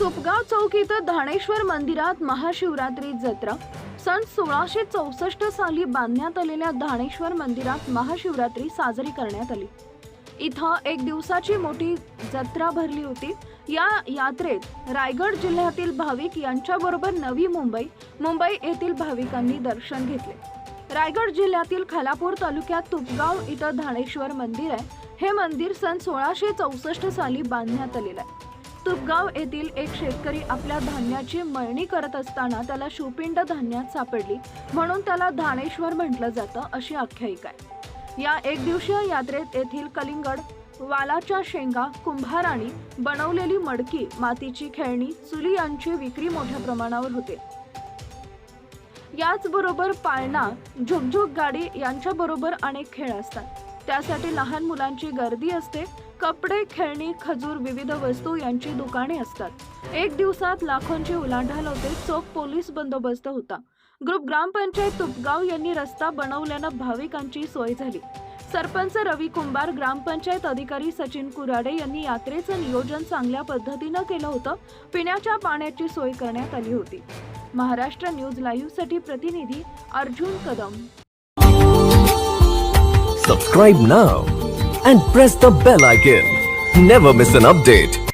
तुपगाव चौक इथं धाणेश्वर मंदिरात महाशिवरात्री जत्रा. सन सोळाशे चौसष्ट साली बांधण्यात आलेल्या धाणेश्वर मंदिरात महाशिवरात्री साजरी करण्यात आली. इथं एक दिवसाची मोठी जत्रा भरली होती. या यात्रेत रायगड जिल्ह्यातील भाविक यांच्याबरोबर नवी मुंबई मुंबई येथील भाविकांनी दर्शन घेतले. रायगड जिल्ह्यातील खालापूर तालुक्यात तुपगाव इथं धाणेश्वर मंदिर आहे. हे मंदिर सन सोळाशे चौसष्ट साली बांधण्यात आलेलं आहे. तुपगाव येथील एक शेतकरी आपल्या धान्याची मळणी करत असताना त्याला शुपिंड धान्यात सापडली. म्हणून त्याला धाणेश्वर म्हटलं जातं अशी आख्यायिका आहे. या एक दिवसीय यात्रेत येथील कलिंगड वालाच्या शेंगा कुंभाराणी बनवलेली मडकी मातीची खेळणी चुली यांची विक्री मोठ्या प्रमाणावर होते. याचबरोबर पाळणा झुकझुक गाडी यांच्याबरोबर अनेक खेळ असतात. त्यासाठी लहान मुलांची गर्दी असते कपडे खेळणी खजूर विविध वस्तू यांची दुकाने असतात. एक दिवसात लाखोंची उलाढाल होते चोख पोलीस बंदोबस्त होता. ग्रुप ग्रामपंचायत तुपगाव यांनी रस्ता बनवल्यानं भाविकांची सोय झाली. सरपंच रवी कुंभार ग्रामपंचायत अधिकारी सचिन कुराडे यांनी यात्रेचं नियोजन चांगल्या पद्धतीनं केलं होतं. पिण्याच्या पाण्याची सोय करण्यात आली होती. महाराष्ट्र न्यूज लाईव्हसाठी प्रतिनिधी Arjun Kadam. Subscribe now and press the bell icon never miss an update